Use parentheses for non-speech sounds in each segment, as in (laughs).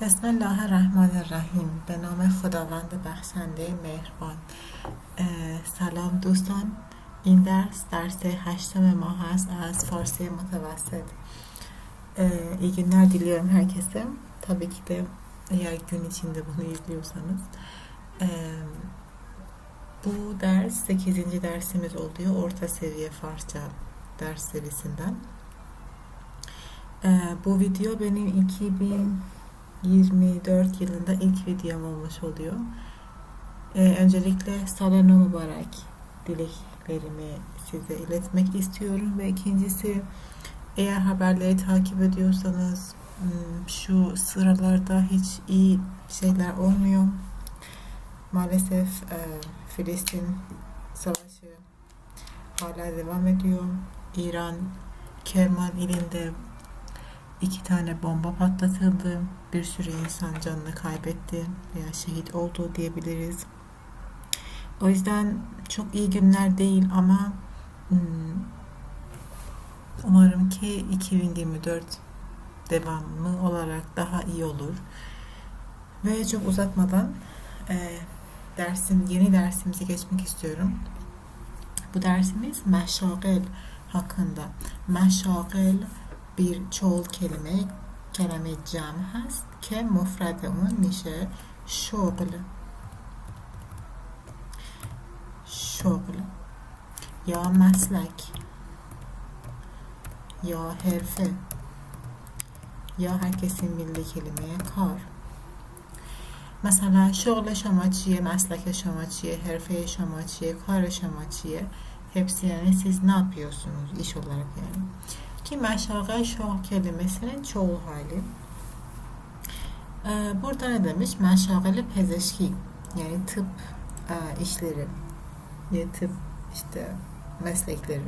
بسم الله الرحمن الرحیم. به نام خداوند بخشنده مهربان. سلام دوستان. این درس درس هشتم ماه هست از فارسی متوسط. ایگه نردیلیم هرکسیم تابی که ده یک گون ایچینده بونو ایدلیوزانوز بو درس سکیزینجی درسیمیز اولدیو ارتا سویه فارسی درس سویسیندن بو ویدیو بینیم 2000 2024 yılında ilk videom olmuş oluyor. Ee, öncelikle Salonu Mübarek dileklerimi size iletmek istiyorum ve ikincisi eğer haberleri takip ediyorsanız hmm, şu sıralarda hiç iyi şeyler olmuyor. Maalesef e, Filistin savaşı hala devam ediyor. İran Kerman ilinde iki tane bomba patlatıldı. Bir sürü insan canını kaybetti veya şehit oldu diyebiliriz. O yüzden çok iyi günler değil ama hmm, umarım ki 2024 devamlı olarak daha iyi olur. Ve çok uzatmadan e, dersin yeni dersimize geçmek istiyorum. Bu dersimiz meşagil hakkında. Meşagil bir çoğul kelime kelime cem هست که مفرد اون میشه شغل شغل یا مسلک یا حرفه یا herkesin bildiği kelimeye kar. مثلا شغل شما چیه مسلک شما چیه حرفه شما چیه کار شما چیه hepsi yani siz ne yapıyorsunuz iş olarak yani ki meşagal şoğ kelimesinin çoğul hali Ee, burada ne demiş meşagali pezeşki yani tıp e, işleri ya tıp işte meslekleri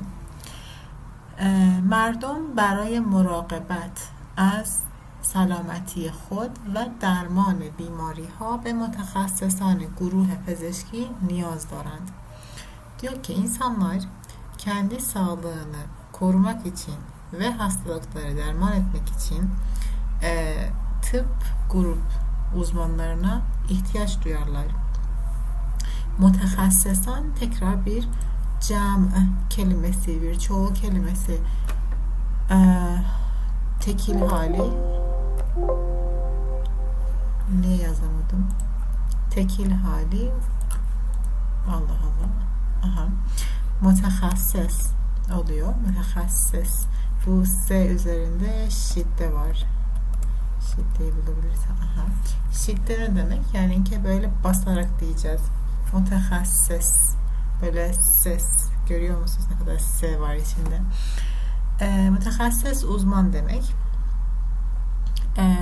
اه، مردم برای مراقبت از سلامتی خود و درمان بیماری ها به متخصصان گروه پزشکی نیاز دارند. Diyor ki insanlar kendi sağlığını korumak için ve hastalıkları derman etmek için e, tıp grup uzmanlarına ihtiyaç duyarlar. Mutehassisan tekrar bir cam kelimesi, bir çoğul kelimesi e, tekil hali. Ne yazamadım? Tekil hali. Allah Allah. Aha. Mutehassıs oluyor. Mutehassıs bu S üzerinde şidde var. Şiddeyi bulabilirsen aha. Şidde ne demek? Yani ki böyle basarak diyeceğiz. Mutehassıs böyle ses. Görüyor musunuz ne kadar S var içinde? E, mütehassıs uzman demek. E,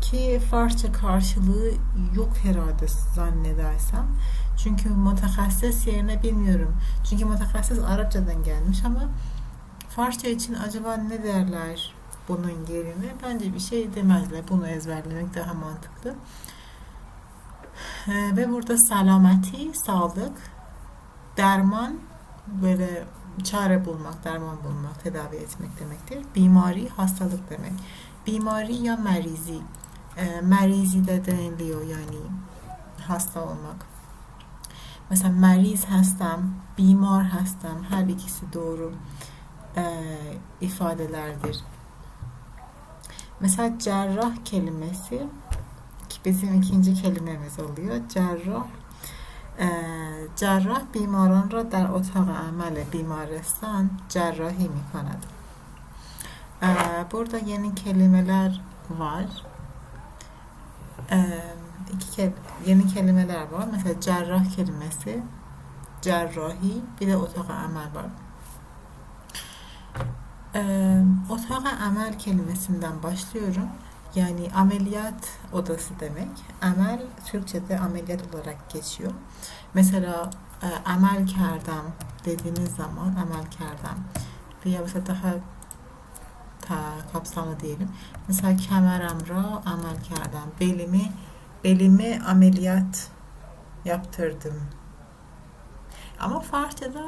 ki Farsça karşılığı yok herhalde zannedersem. Çünkü mütehassıs yerine bilmiyorum. Çünkü mütehassıs Arapçadan gelmiş ama Farsça için acaba ne derler bunun yerine bence bir şey demezler bunu ezberlemek daha mantıklı e, ve burada salameti sağlık derman böyle çare bulmak, derman bulmak, tedavi etmek demektir. Bimari hastalık demek. Bimari ya merizi. E, merizi de deniliyor yani hasta olmak. Mesela meriz hastam, bimar hastam her ikisi doğru e, ifadelerdir. Mesela cerrah kelimesi ki bizim ikinci kelimemiz oluyor. Cerrah جراح بیماران را در اتاق عمل بیمارستان جراحی می کند. Burada yeni kelimeler var. İki ke yeni kelimeler var. Mesela cerrah kelimesi, cerrahi, bir de otağa amel var. Otağa amel kelimesinden başlıyorum. Yani ameliyat odası demek. Amel Türkçe'de ameliyat olarak geçiyor. Mesela amel kerdam dediğiniz zaman amel kerdam veya mesela daha ta, kapsamlı diyelim. Mesela kemeramra amel kerdam. Belimi belime ameliyat yaptırdım. Ama Farsça'da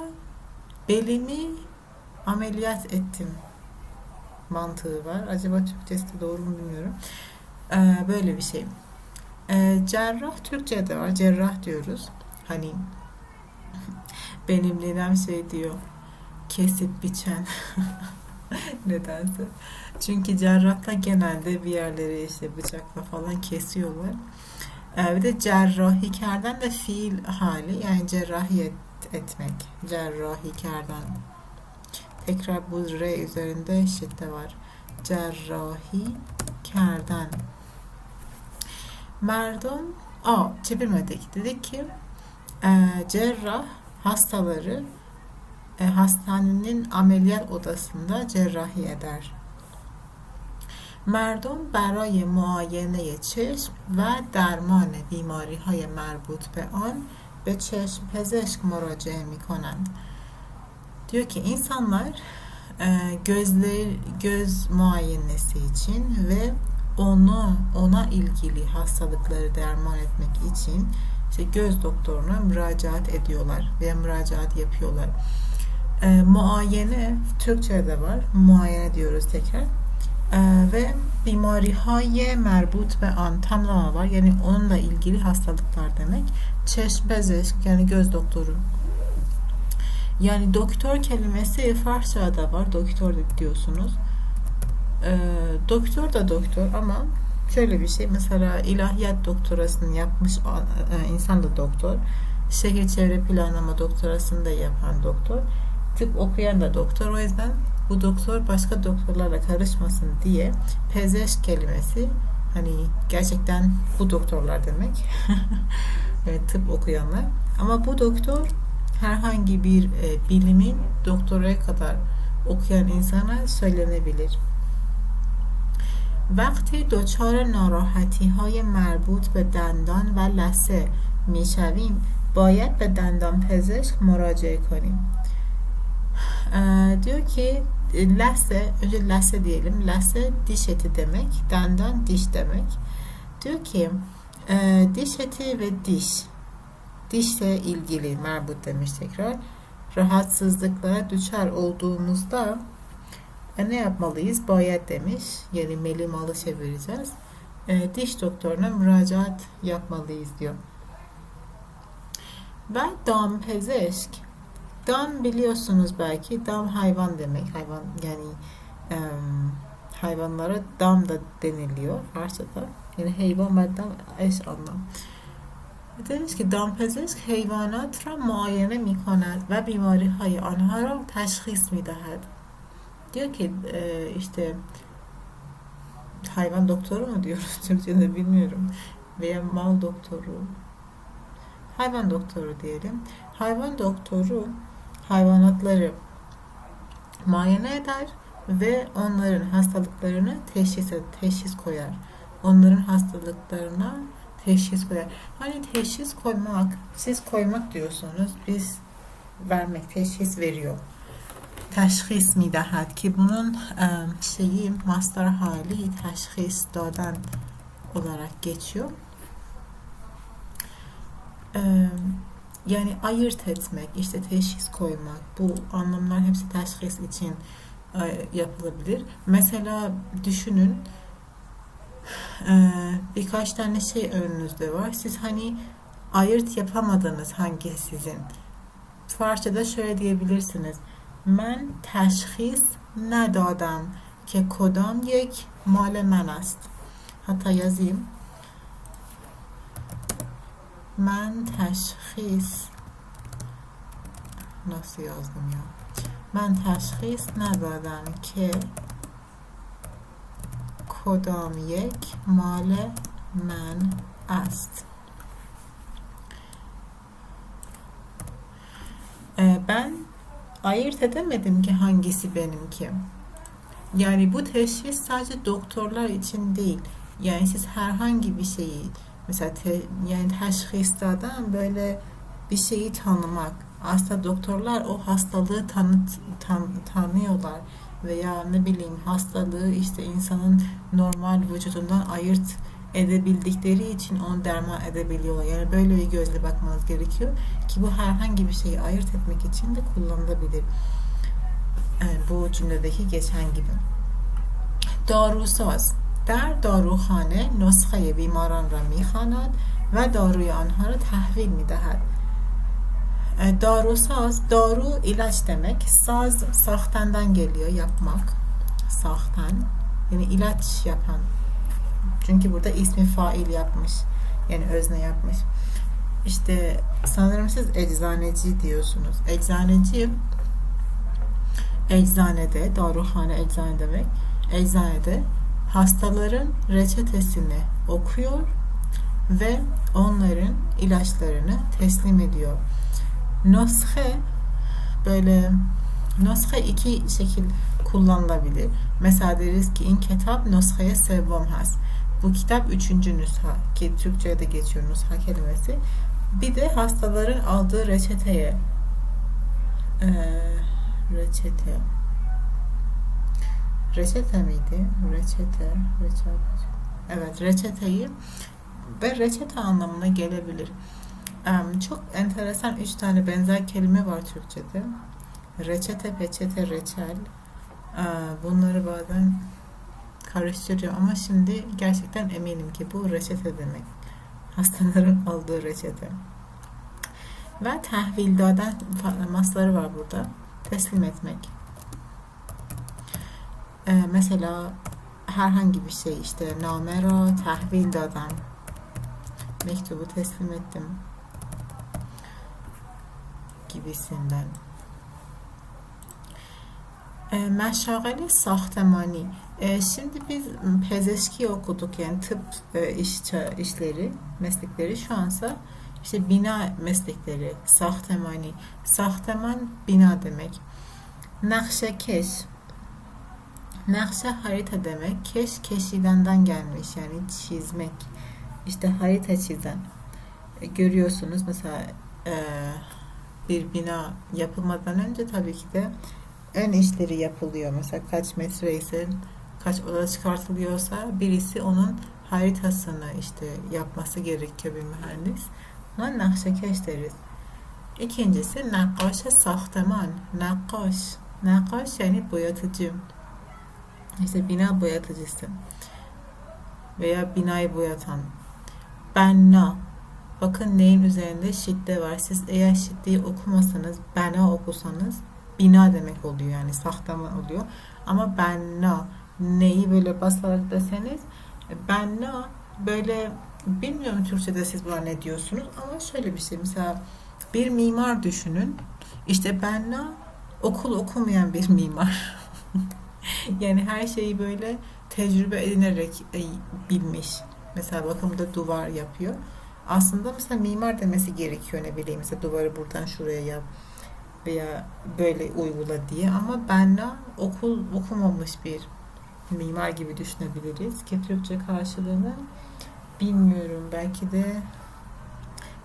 belimi ameliyat ettim mantığı var. Acaba Türkçesi doğru mu bilmiyorum. Ee, böyle bir şey. Ee, cerrah Türkçe'de var. Cerrah diyoruz. Hani (laughs) benim ninem şey diyor. Kesip biçen. (laughs) Nedense. Çünkü cerrahlar genelde bir yerleri işte bıçakla falan kesiyorlar. Ee, bir de cerrahikerden de fiil hali yani cerrahi et, etmek. Cerrahikerden. Tekrar bu R üzerinde şiddet var. Cerrahikerden. Merdum Aa, çevirmedik. Dedik ki e, cerrah hastaları e, hastanenin ameliyat odasında cerrahi eder. مردم برای معاینه چشم و درمان بیماری های مربوط به آن به چشم پزشک مراجعه می کنند. Diyor ki insanlar e, gözler göz muayenesi için ve onu ona ilgili hastalıkları derman etmek için işte göz doktoruna müracaat ediyorlar veya müracaat yapıyorlar. E, muayene Türkçe'de var. Muayene diyoruz tekrar. E, ve bimari haye merbut ve an tamlama var. Yani onunla ilgili hastalıklar demek. Çeşm bezeşk yani göz doktoru. Yani doktor kelimesi Farsça'da var. Doktor diyorsunuz. E, doktor da doktor ama şöyle bir şey. Mesela ilahiyat doktorasını yapmış e, insan da doktor. Şehir çevre planlama doktorasını da yapan doktor. Tıp okuyan da doktor. O yüzden bu doktor başka doktorlarla karışmasın diye pezeş kelimesi hani gerçekten bu doktorlar demek. (laughs) evet, tıp okuyanlar. Ama bu doktor herhangi bir e, bilimin doktoraya kadar okuyan insana söylenebilir. وقتی دچار ناراحتی های مربوط به دندان و لسه می شویم باید به دندان پزشک مراجعه کنیم. دیو که لسه اونجا لسه دیلیم لسه دیشتی دمک دندان دیش دمک. دیو که دیشتی و دیش. Dişle ilgili merbut demiş tekrar. Rahatsızlıklara düşer olduğumuzda e, ne yapmalıyız? Bayat demiş. Yani melimalı çevireceğiz. E, diş doktoruna müracaat yapmalıyız diyor. Ve dampezeşk Dam biliyorsunuz belki. Dam hayvan demek. Hayvan yani e, hayvanlara dam da deniliyor Farsçada. Yani hayvan ve dam eş anlam. demiş ki دامپزشک حیوانات را معاینه می کند و بیماری های آنها را تشخیص می دهد diyor ki e, işte hayvan doktoru mu diyoruz (laughs) Türkçe'de bilmiyorum veya mal doktoru hayvan doktoru diyelim hayvan doktoru hayvanatları muayene eder ve onların hastalıklarını teşhis, teşhis koyar. Onların hastalıklarına teşhis koyar. Hani teşhis koymak, siz koymak diyorsunuz, biz vermek, teşhis veriyor. Teşhis midahat ki bunun şeyi master hali teşhis dadan olarak geçiyor. Yani ayırt etmek, işte teşhis koymak, bu anlamlar hepsi teşhis için yapılabilir. Mesela düşünün birkaç tane şey önünüzde var. Siz hani ayırt yapamadınız hangi sizin. Farsçada şöyle diyebilirsiniz. Ben teşhis ندادم که کدام یک مال من است. Hatta yazayım. من تشخیص nasıl yazdım ya من تشخیص ندادم که کدام یک مال من است ben ayırt edemedim ki hangisi benimki. Yani bu teşhis sadece doktorlar için değil. Yani siz herhangi bir şeyi Mesela te, yani teşhistadan böyle bir şeyi tanımak. Aslında doktorlar o hastalığı tanıt, tan, tanıyorlar veya ne bileyim hastalığı işte insanın normal vücudundan ayırt edebildikleri için onu derman edebiliyorlar. Yani böyle bir gözle bakmanız gerekiyor ki bu herhangi bir şeyi ayırt etmek için de kullanılabilir. Yani bu cümledeki geçen gibi. Doğru söz. در داروخانه نسخه بیماران را میخواند و داروی آنها را تحویل میدهد Darusaz, daru ilaç demek. Saz sahtandan geliyor, yapmak. Sahtan. Yani ilaç yapan. Çünkü burada ismi fail yapmış. Yani özne yapmış. İşte sanırım siz eczaneci diyorsunuz. Eczaneci eczanede, daruhane eczane demek. Eczanede hastaların reçetesini okuyor ve onların ilaçlarını teslim ediyor. Nushe böyle nushe iki şekil kullanılabilir. Mesela deriz ki in kitap nushaya sevvam has. Bu kitap üçüncü nüsha ki Türkçe'de geçiyor nüsha kelimesi. Bir de hastaların aldığı reçeteye ee, reçete reçete miydi? Reçete, reçete. Evet, reçeteyi ve reçete anlamına gelebilir. Çok enteresan üç tane benzer kelime var Türkçe'de. Reçete, peçete, reçel. Uh, bunları bazen karıştırıyorum ama şimdi gerçekten eminim ki bu reçete demek. Hastaların (laughs) aldığı reçete. Ve tahvildadan masları var burada. Teslim etmek. Ee, mesela herhangi bir şey işte namera tahvil dadan mektubu teslim ettim meşagali sahtemani. E, şimdi biz pezeşki okuduk yani tıp iş, işleri, meslekleri şu ansa işte bina meslekleri, sahtemani. Sahteman bina demek. Nakşekeş. Nakşe harita demek. Keş keşidenden gelmiş yani çizmek. İşte harita çizen. Görüyorsunuz mesela e, bir bina yapılmadan önce tabii ki de ön işleri yapılıyor. Mesela kaç metre ise kaç oda çıkartılıyorsa birisi onun haritasını işte yapması gerekiyor bir mühendis. Buna nakşekeş deriz. İkincisi nakkaşa sahteman. Nakkaş. Nakkaş yani boyatıcı. İşte bina boyatıcısı. Veya binayı boyatan. Benna. Bakın neyin üzerinde şidde var. Siz eğer şiddeyi okumasanız, bena okusanız bina demek oluyor yani sahtama oluyor. Ama benna neyi böyle basarak deseniz benna böyle bilmiyorum Türkçe'de siz buna ne diyorsunuz ama şöyle bir şey mesela bir mimar düşünün. İşte benna okul okumayan bir mimar. (laughs) yani her şeyi böyle tecrübe edinerek e, bilmiş. Mesela bakımda duvar yapıyor aslında mesela mimar demesi gerekiyor ne bileyim mesela duvarı buradan şuraya yap veya böyle uygula diye. Ama benle okul okumamış bir mimar gibi düşünebiliriz. Ki Türkçe karşılığını bilmiyorum. Belki de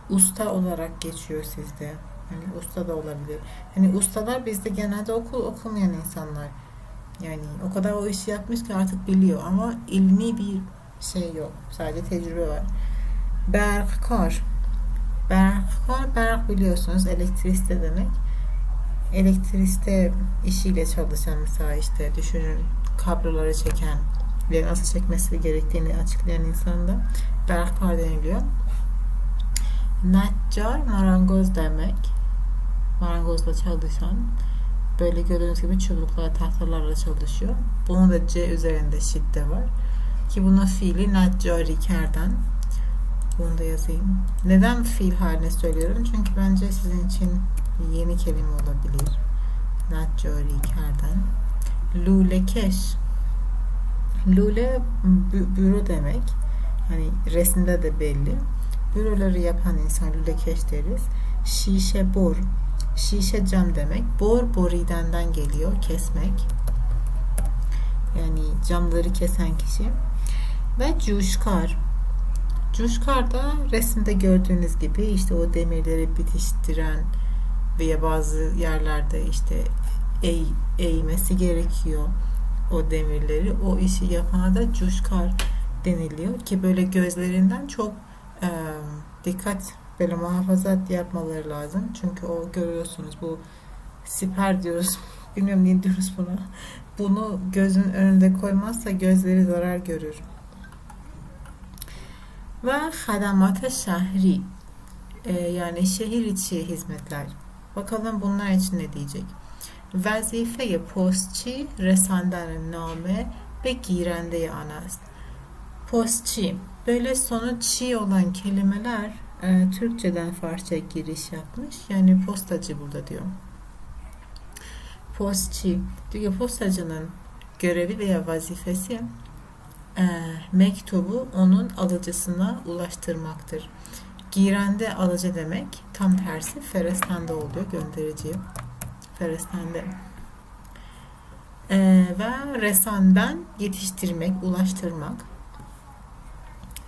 usta olarak geçiyor sizde. Hani usta da olabilir. Hani ustalar bizde genelde okul okumayan insanlar. Yani o kadar o işi yapmış ki artık biliyor. Ama ilmi bir şey yok. Sadece tecrübe var Bergkar. Bergkar, berg biliyorsunuz elektriste demek. Elektriste işiyle çalışan mesela işte düşünün kabloları çeken ve nasıl çekmesi gerektiğini açıklayan insan da bergkar deniliyor. Neccar marangoz demek. Marangozla çalışan. Böyle gördüğünüz gibi çubuklar, tahtalarla çalışıyor. Bunun da C üzerinde şidde var. Ki buna fiili neccari kerden bunu da yazayım. Neden fiil haline söylüyorum? Çünkü bence sizin için yeni kelime olabilir. Natjori kerden. Lulekeş. Lule bü büro demek. Hani resimde de belli. Büroları yapan insan lulekeş deriz. Şişe bor. Şişe cam demek. Bor boridenden geliyor. Kesmek. Yani camları kesen kişi. Ve cuşkar. Cuşkar'da resimde gördüğünüz gibi işte o demirleri bitiştiren veya bazı yerlerde işte eğ, eğmesi gerekiyor o demirleri. O işi yapana da cuşkar deniliyor ki böyle gözlerinden çok e, dikkat böyle muhafazat yapmaları lazım. Çünkü o görüyorsunuz bu siper diyoruz. (laughs) Bilmiyorum ne diyoruz buna. Bunu gözün önünde koymazsa gözleri zarar görür ve hadamat şehri e, yani şehir içi hizmetler. Bakalım bunlar için ne diyecek? Vazife postçi resandن name ve girende an است. Postçi böyle sonu çi olan kelimeler e, Türkçeden Farsça giriş yapmış. Yani postacı burada diyor. Postçi diyor postacının görevi veya vazifesi e, mektubu onun alıcısına ulaştırmaktır. Girende alıcı demek tam tersi ferestanda oluyor gönderici. Ferestande. E, ve resandan yetiştirmek, ulaştırmak.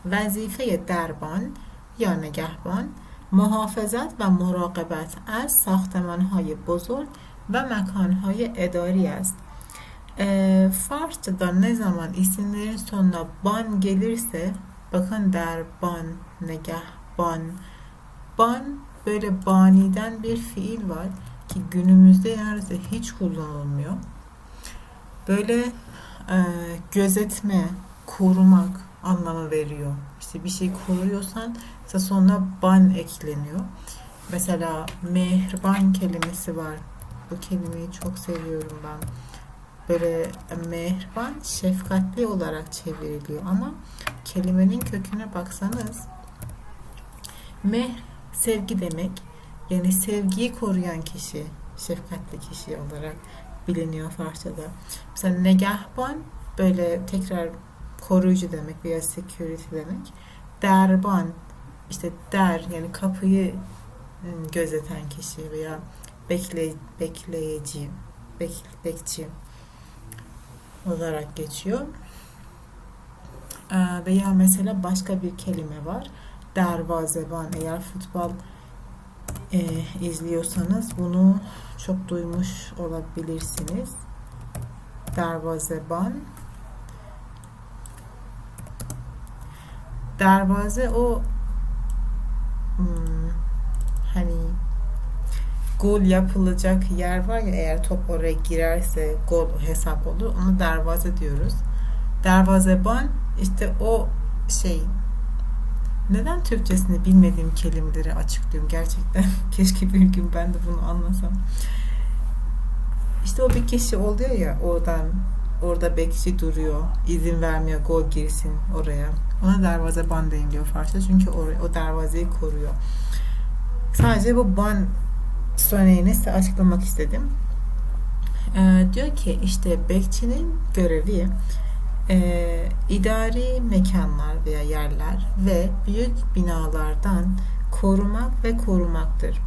Vazifeye derban یا نگهبان محافظت و مراقبت از ساختمانهای بزرگ و مکانهای اداری است. e, Farsçada ne zaman isimlerin sonuna ban gelirse bakın der ban, negah, ban. Ban böyle baniden bir fiil var ki günümüzde neredeyse hiç kullanılmıyor. Böyle e, gözetme, korumak anlamı veriyor. İşte bir şey koruyorsan sonra ban ekleniyor. Mesela mehriban kelimesi var. Bu kelimeyi çok seviyorum ben. Böyle mehriban şefkatli olarak çevriliyor ama kelimenin köküne baksanız mehr sevgi demek. Yani sevgiyi koruyan kişi, şefkatli kişi olarak biliniyor Farsçada. Mesela negahban böyle tekrar koruyucu demek veya security demek. Derban işte der yani kapıyı ıı, gözeten kişi veya bekle, bekleyici, bek, bekçi olarak geçiyor. Ee, veya mesela başka bir kelime var. Dervazeban. Eğer futbol e, izliyorsanız bunu çok duymuş olabilirsiniz. Dervazeban Dervaze o hmm, gol yapılacak yer var ya eğer top oraya girerse gol hesap olur. Onu dervaze diyoruz. Dervazeban işte o şey neden Türkçesini bilmediğim kelimeleri açıklıyorum gerçekten. (laughs) Keşke bir gün ben de bunu anlasam. İşte o bir kişi oluyor ya oradan orada bekçi duruyor. izin vermiyor gol girsin oraya. Ona darvaze ban deniliyor Farsça. Çünkü o, o darvazeyi koruyor. Sadece bu ban örneğini size açıklamak istedim. Ee, diyor ki işte bekçinin görevi e, idari mekanlar veya yerler ve büyük binalardan korumak ve korumaktır.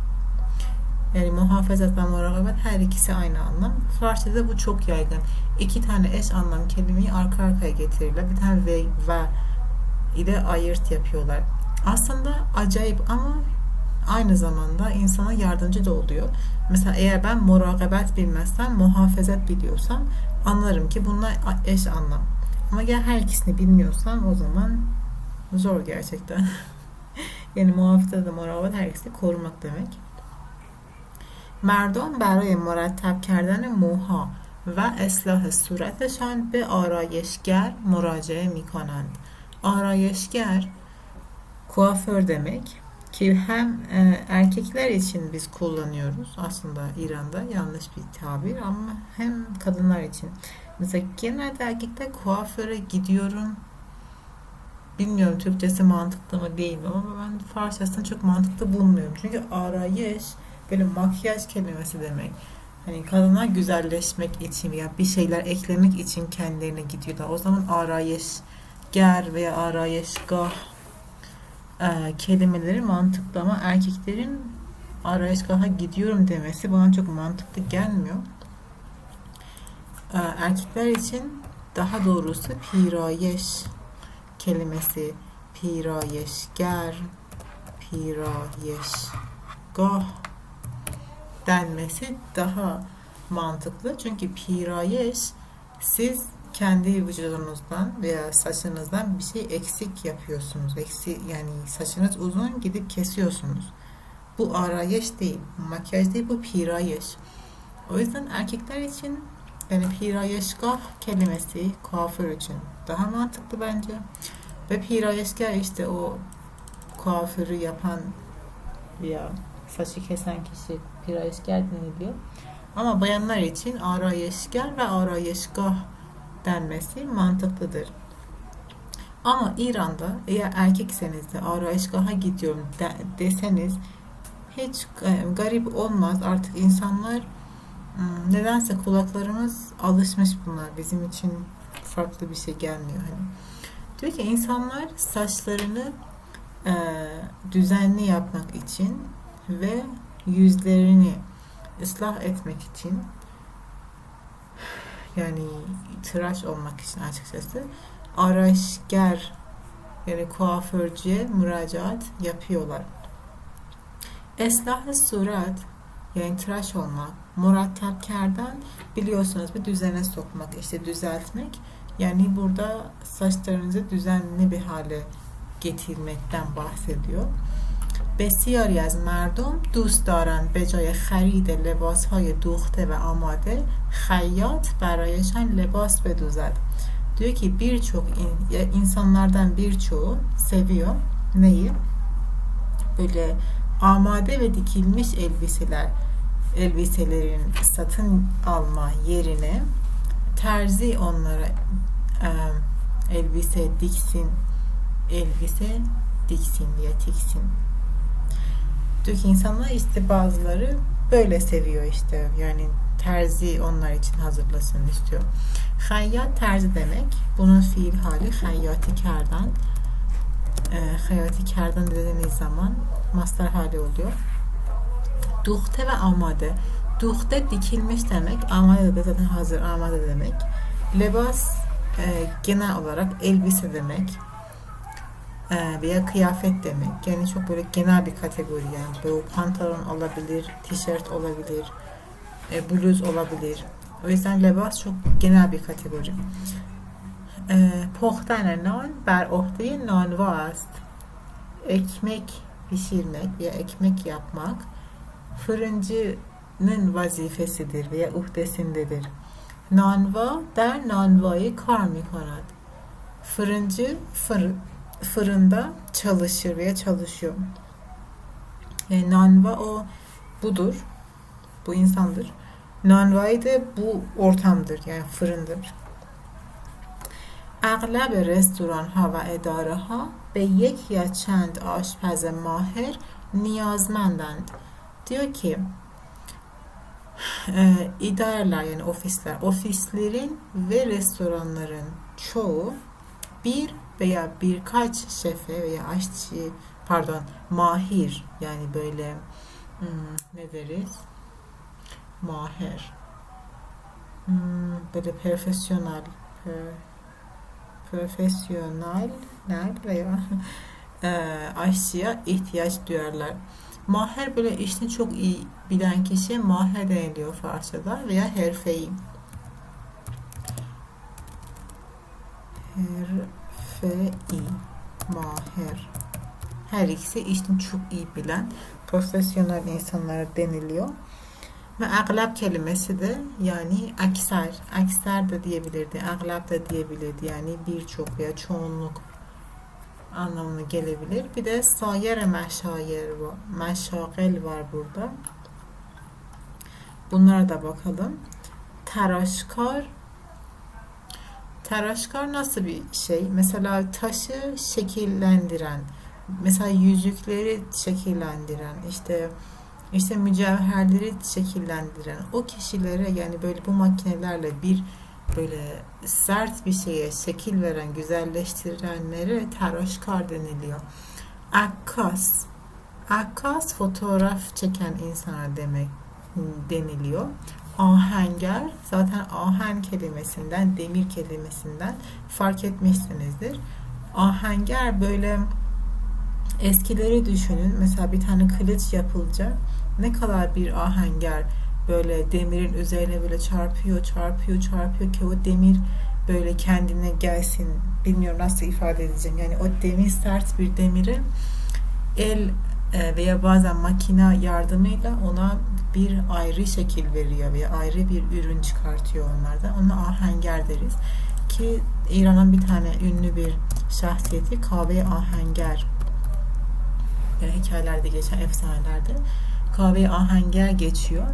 Yani muhafazat ve murakabet her ikisi aynı anlam. Farsçada bu çok yaygın. İki tane eş anlam kelimeyi arka arkaya getirirler. Bir tane ve, ve ile ayırt yapıyorlar. Aslında acayip ama aynı zamanda insana yardımcı da oluyor. Mesela eğer ben murakabet bilmezsem, muhafazat biliyorsam anlarım ki bunlar eş anlam. Ama eğer her ikisini bilmiyorsam o zaman zor gerçekten. (laughs) yani muhafazat ve murakabat her ikisi korumak demek. مردم برای مرتب کردن موها و اصلاح صورتشان به آرایشگر مراجعه می کنند. Arayışger kuaför demek ki hem e, erkekler için biz kullanıyoruz aslında İran'da yanlış bir tabir ama hem kadınlar için. Mesela genelde erkekler kuaföre gidiyorum bilmiyorum Türkçesi mantıklı mı değil mi ama ben Farsçasını çok mantıklı bulmuyorum. Çünkü arayış böyle makyaj kelimesi demek. Hani kadınlar güzelleşmek için ya bir şeyler eklemek için kendilerine gidiyorlar. O zaman arayış ger veya arayışgah e, kelimeleri mantıklı ama erkeklerin arayışgaha gidiyorum demesi bana çok mantıklı gelmiyor. E, erkekler için daha doğrusu pirayeş kelimesi pirayeşger pirayeşgah denmesi daha mantıklı. Çünkü pirayeş siz kendi vücudunuzdan veya saçınızdan bir şey eksik yapıyorsunuz. Eksik yani saçınız uzun gidip kesiyorsunuz. Bu arayış değil, makyaj değil, bu pirayış. O yüzden erkekler için yani pirayeşgah kelimesi kuaför için daha mantıklı bence. Ve pirayeşker işte o kuaförü yapan veya saçı kesen kişi pirayeşker deniliyor. Ama bayanlar için arayeşker ve arayeşgah denmesi mantıklıdır. Ama İran'da eğer erkekseniz de arayışgaha gidiyorum de, deseniz hiç e, garip olmaz. Artık insanlar hmm, nedense kulaklarımız alışmış buna. Bizim için farklı bir şey gelmiyor. Hani. Diyor ki insanlar saçlarını e, düzenli yapmak için ve yüzlerini ıslah etmek için yani tıraş olmak için açıkçası araşger yani kuaförcüye müracaat yapıyorlar. Eslah-ı surat yani tıraş olmak, murattapkerden biliyorsunuz bir düzene sokmak, işte düzeltmek. Yani burada saçlarınızı düzenli bir hale getirmekten bahsediyor. بسیاری از مردم دوست دارند به جای خرید لباسهای دوخته و آماده خیاط برایشان لباس بدوزد Diyor ki birçok insanlardan birçoğu seviyor neyi? Böyle amade ve dikilmiş elbiseler elbiselerin satın alma yerine terzi onlara e, elbise diksin elbise diksin diye tiksin. Diyor ki insanlar işte bazıları böyle seviyor işte yani terzi onlar için hazırlasın istiyor. Hayyat terzi demek. Bunun fiil hali hayyatikardan. E, hayyatikardan dediğimiz zaman master hali oluyor. Duhte ve amade. Duhte dikilmiş demek. Amade de zaten hazır amade demek. Lebas e, genel olarak elbise demek veya kıyafet demek. Yani çok böyle genel bir kategori yani. Böyle pantolon olabilir, tişört olabilir, e, bluz olabilir. O yüzden lebas çok genel bir kategori. پختن نان بر عهده نانوا است. Ekmek pişirmek veya ekmek yapmak fırıncının vazifesidir veya uhdesindedir. Nanva der nanvayı kar mikonad. Fırıncı fır, fırında çalışır veya çalışıyor. Yani nanva o budur. Bu insandır. نانوایی de bu ortamdır yani fırındır. اغلب رستوران ها و اداره ها به یک یا چند آشپز ماهر نیازمندند diyor ki e, idareler yani ofisler ofislerin ve restoranların çoğu bir veya birkaç şefe veya aşçı pardon mahir yani böyle hmm, ne deriz mahir. Hmm, böyle profesyonel profesyonel veya (laughs) e, aşçıya ihtiyaç duyarlar. Maher böyle işini çok iyi bilen kişi maher deniliyor Farsçada veya herfeyi. Herfeyi. Maher. Her ikisi işini çok iyi bilen profesyonel insanlara deniliyor. Ve aglab kelimesi de yani akser, akser de diyebilirdi, aglab da diyebilirdi. Yani birçok veya çoğunluk anlamına gelebilir. Bir de sayere meşayer var, meşagel var burada. Bunlara da bakalım. Teraşkar Teraşkar nasıl bir şey? Mesela taşı şekillendiren, mesela yüzükleri şekillendiren, işte işte mücevherleri şekillendiren o kişilere yani böyle bu makinelerle bir böyle sert bir şeye şekil veren, güzelleştirenlere teraşkar deniliyor. Akkas. Akkas fotoğraf çeken insana demek deniliyor. Ahenger zaten ahen kelimesinden, demir kelimesinden fark etmişsinizdir. Ahenger böyle eskileri düşünün. Mesela bir tane kılıç yapılacak ne kadar bir ahenger böyle demirin üzerine böyle çarpıyor, çarpıyor, çarpıyor ki o demir böyle kendine gelsin. Bilmiyorum nasıl ifade edeceğim. Yani o demir sert bir demiri el veya bazen makina yardımıyla ona bir ayrı şekil veriyor veya ayrı bir ürün çıkartıyor onlardan. Ona ahenger deriz. ki İran'ın bir tane ünlü bir şahsiyeti kahve ahenger e, hikayelerde geçen efsanelerde kahve ahenger geçiyor.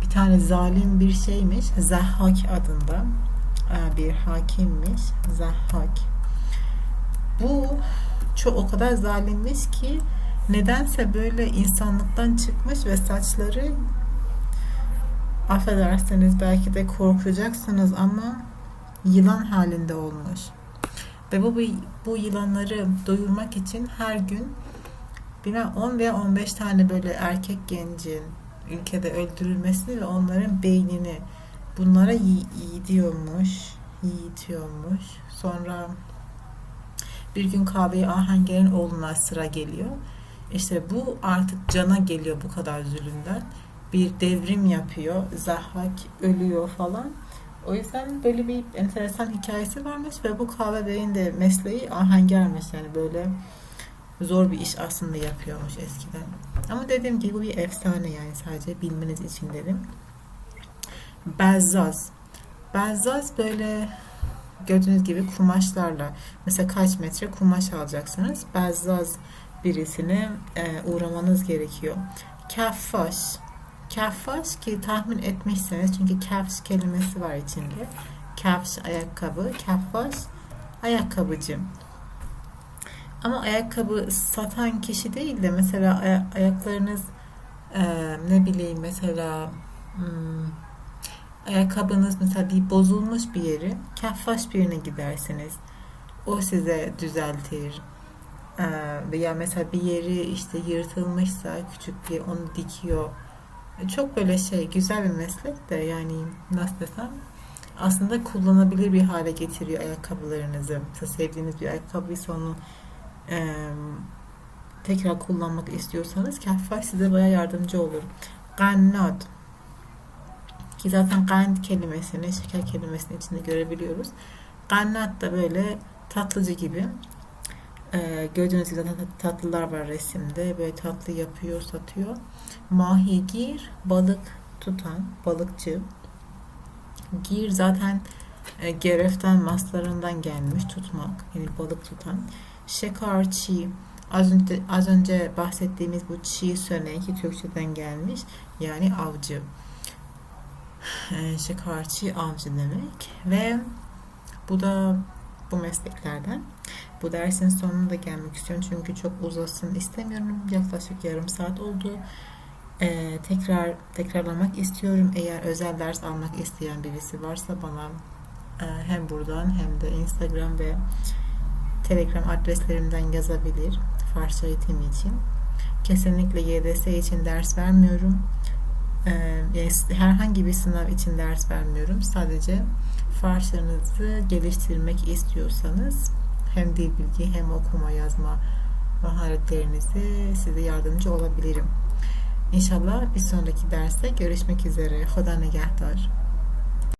Bir tane zalim bir şeymiş. Zahhak adında e, bir hakimmiş. Zahhak. Bu çok o kadar zalimmiş ki nedense böyle insanlıktan çıkmış ve saçları affedersiniz belki de korkacaksınız ama yılan halinde olmuş. Ve bu, bu yılanları doyurmak için her gün bilmem 10 veya 15 tane böyle erkek gencin ülkede öldürülmesi ve onların beynini bunlara yiğidiyormuş, yiğitiyormuş. Sonra bir gün kahveyi Ahenger'in oğluna sıra geliyor. İşte bu artık cana geliyor bu kadar zulümden. Bir devrim yapıyor. Zahhak ölüyor falan. O yüzden böyle bir enteresan hikayesi varmış ve bu kahve beyin de mesleği ahengermiş. Yani böyle zor bir iş aslında yapıyormuş eskiden. Ama dediğim gibi bu bir efsane yani sadece bilmeniz için dedim. Bezzaz. Bezzaz böyle gördüğünüz gibi kumaşlarla mesela kaç metre kumaş alacaksınız. Bezzaz birisine e, uğramanız gerekiyor. Kaffaş. Kaffaş ki tahmin etmişseniz çünkü kafş kelimesi var içinde. Kafş ayakkabı, kaffaş ayakkabıcı. Ama ayakkabı satan kişi değil de mesela ay- ayaklarınız e, ne bileyim mesela hmm, ayakkabınız mesela bir bozulmuş bir yeri kaffaş birine gidersiniz. O size düzeltir. E, veya mesela bir yeri işte yırtılmışsa küçük bir onu dikiyor. Çok böyle şey güzel bir meslek de yani nasıl desem aslında kullanabilir bir hale getiriyor ayakkabılarınızı. Mesela sevdiğiniz bir ayakkabıysa onu e, tekrar kullanmak istiyorsanız Kehfer size baya yardımcı olur. Gannat ki zaten gand kelimesini şeker kelimesinin içinde görebiliyoruz. Gannat da böyle tatlıcı gibi. E, gördüğünüz gibi zaten tatlılar var resimde. Böyle tatlı yapıyor, satıyor. Mahigir balık tutan, balıkçı. Gir zaten e, gereften maslarından gelmiş tutmak. Yani balık tutan. Şekar, çiğ. Az önce, az önce bahsettiğimiz bu çiğ söne ki Türkçeden gelmiş. Yani avcı. E, şekar, çiğ, avcı demek. Ve bu da bu mesleklerden. Bu dersin sonuna da gelmek istiyorum çünkü çok uzasın istemiyorum. Yaklaşık yarım saat oldu. Ee, tekrar tekrarlamak istiyorum. Eğer özel ders almak isteyen birisi varsa bana e, hem buradan hem de Instagram ve Telegram adreslerimden yazabilir Farsça eğitimi için. Kesinlikle YDS için ders vermiyorum. Ee, herhangi bir sınav için ders vermiyorum. Sadece Farsçanızı geliştirmek istiyorsanız hem dil bilgi hem okuma yazma maharetlerinizi size yardımcı olabilirim. İnşallah bir sonraki derste görüşmek üzere. Hoda negahdar.